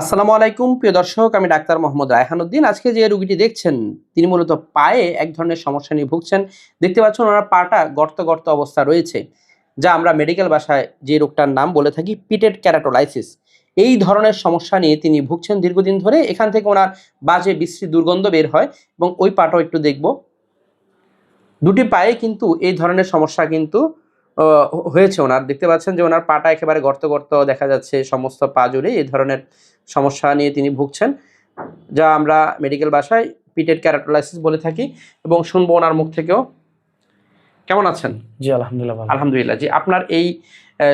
আসসালামু আলাইকুম, প্রিয় দর্শক, আমি ডাক্তার মোহাম্মদ রায়হানুদ্দিন। আজকে যে রুগীটি দেখছেন, তিনি মূলত পায়ে এক ধরনের সমস্যা নিয়ে ভুগছেন। দেখতে পাচ্ছেন, ওনার পাটা গর্ত গর্ত অবস্থা রয়েছে, যা আমরা মেডিকেল ভাষায় যে রোগটার নাম বলে থাকি, পিটেড ক্যারাটোলাইসিস। এই ধরনের সমস্যা নিয়ে তিনি ভুগছেন দীর্ঘদিন ধরে। এখান থেকে ওনার বাজে, বিশ্রী দুর্গন্ধ বের হয় এবং ওই পাটাও একটু দেখব। দুটি পায়ে কিন্তু এই ধরনের সমস্যা কিন্তু হয়েছে ওনার। দেখতে পাচ্ছেন যে ওনার পাটা একেবারে গর্ত গর্ত দেখা যাচ্ছে সমস্ত পা জুড়ে এই ধরনের সমস্যা নিয়ে তিনি ভুগছেন যা আমরা মেডিকেল ভাষায় পিটের ক্যারাটোলাইসিস বলে থাকি এবং শুনব ওনার মুখ থেকেও। কেমন আছেন? জি আলহামদুলিল্লাহ আলহামদুলিল্লাহ। জি আপনার এই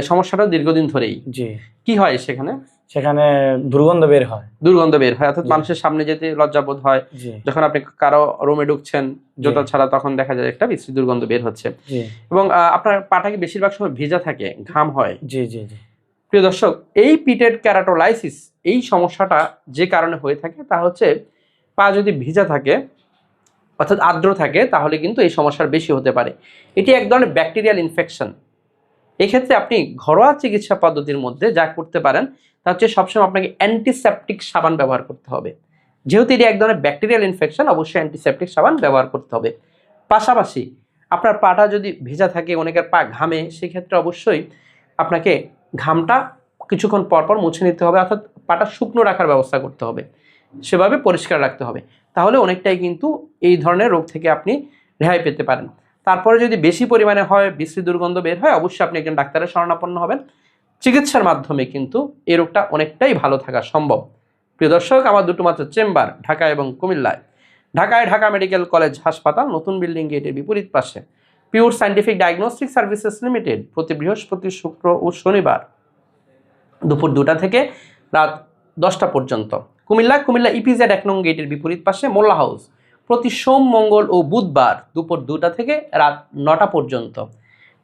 সমস্যাটা দীর্ঘদিন ধরেই জি। কি হয় সেখানে? সেখানে দুর্গন্ধ বের হয়। দুর্গন্ধ বের হয় অর্থাৎ মানুষের সামনে যেতে লজ্জাবোধ হয়। যখন আপনি কারও রুমে ঢুকছেন জুতা। ছাড়া তখন দেখা যায় একটা বিশ্রী দুর্গন্ধ বের হচ্ছে। এবং আপনার পাটা কি বেশিরভাগ সময় ভেজা থাকে ঘাম হয়? জি জি জি। প্রিয় দর্শক এই পিটেড ক্যারাটোলাইসিস এই সমস্যাটা যে কারণে হয়ে থাকে তা হচ্ছে পা যদি ভিজা থাকে অর্থাৎ আর্দ্র থাকে তাহলে কিন্তু এই সমস্যার বেশি হতে পারে। এটি এক ধরনের ব্যাকটেরিয়াল ইনফেকশন এক্ষেত্রে আপনি ঘরোয়া চিকিৎসা পদ্ধতির মধ্যে যা করতে পারেন, তা হচ্ছে সবসময় আপনাকে অ্যান্টিসেপটিক সাবান ব্যবহার করতে হবে। যেহেতু এটি এক ধরনের ব্যাকটেরিয়াল ইনফেকশন অবশ্যই অ্যান্টিসেপটিক সাবান ব্যবহার করতে হবে। পাশাপাশি আপনার পাটা যদি ভেজা থাকে, অনেকের পা ঘামে, সেক্ষেত্রে অবশ্যই আপনাকে ঘামটা কিছুক্ষণ পর পর মুছে নিতে হবে, অর্থাৎ পাটা শুকনো রাখার ব্যবস্থা করতে হবে। সেভাবে পরিষ্কার রাখতে হবে। তাহলে অনেকটাই কিন্তু এই ধরনের রোগ থেকে আপনি রেহাই পেতে পারেন। তারপরে যদি বেশি পরিমাণে হয়, বিশ্রী দুর্গন্ধ বের হয়, অবশ্যই আপনি একজন ডাক্তারের শরণাপন্ন হবেন। চিকিৎসার মাধ্যমে কিন্তু এই রোগটা অনেকটাই ভালো থাকা সম্ভব। প্রিয় দর্শক, আমার দুটো মাত্র চেম্বার, ঢাকা এবং কুমিল্লায়। ঢাকায় ঢাকা মেডিকেল কলেজ হাসপাতাল, নতুন বিল্ডিং গেটের বিপরীত পাশে। Pure scientific diagnostic services limited, প্রতি বৃহস্পতি, শুক্র ও শনিবার দুপুর দুটা থেকে রাত দশটা পর্যন্ত। কুমিল্লা কুমিল্লা ইপিজেড এক নং গেটের বিপরীত পাশে মোল্লা হাউস। প্রতি সোম, মঙ্গল ও বুধবার দুপুর দুটা থেকে রাত নটা পর্যন্ত।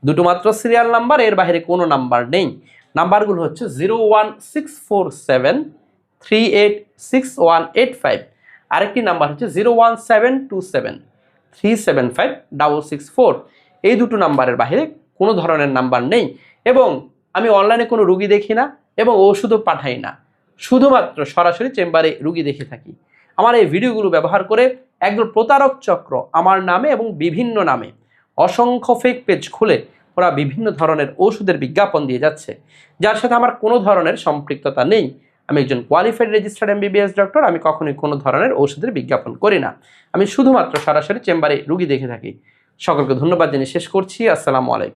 দুটো মাত্র সিরিয়াল নাম্বার এর বাইরে কোনো নাম্বার নেই। নাম্বারগুলো হচ্ছে zero one six four seven three eight six one eight five আরেকটি নাম্বার হচ্ছে zero one seven two seven three seven five double six four এই দুটো নাম্বারের বাইরে কোনো ধরনের নাম্বার নেই এবং আমি অনলাইনে কোনো রুগী দেখি না এবং ওষুধও পাঠাই না। শুধুমাত্র সরাসরি চেম্বারে রুগী দেখে থাকি। আমার এই ভিডিওগুলো ব্যবহার করে একদল প্রতারক চক্র আমার নামে এবং বিভিন্ন নামে অসংখ্য ফেক পেজ খুলে ওরা বিভিন্ন ধরনের ওষুধের বিজ্ঞাপন দিয়ে যাচ্ছে। যার সাথে আমার কোনো ধরনের সম্পৃক্ততা নেই। আমি একজন কোয়ালিফাইড রেজিস্টার্ড এমবিবিএস ডক্টর আমি কখনোই কোনো ধরনের ওষুধের বিজ্ঞাপন করি না। আমি শুধুমাত্র সরাসরি চেম্বারে রুগী দেখে থাকি। সকলকে ধন্যবাদ জানিয়ে শেষ করছি। আসসালামু আলাইকুম।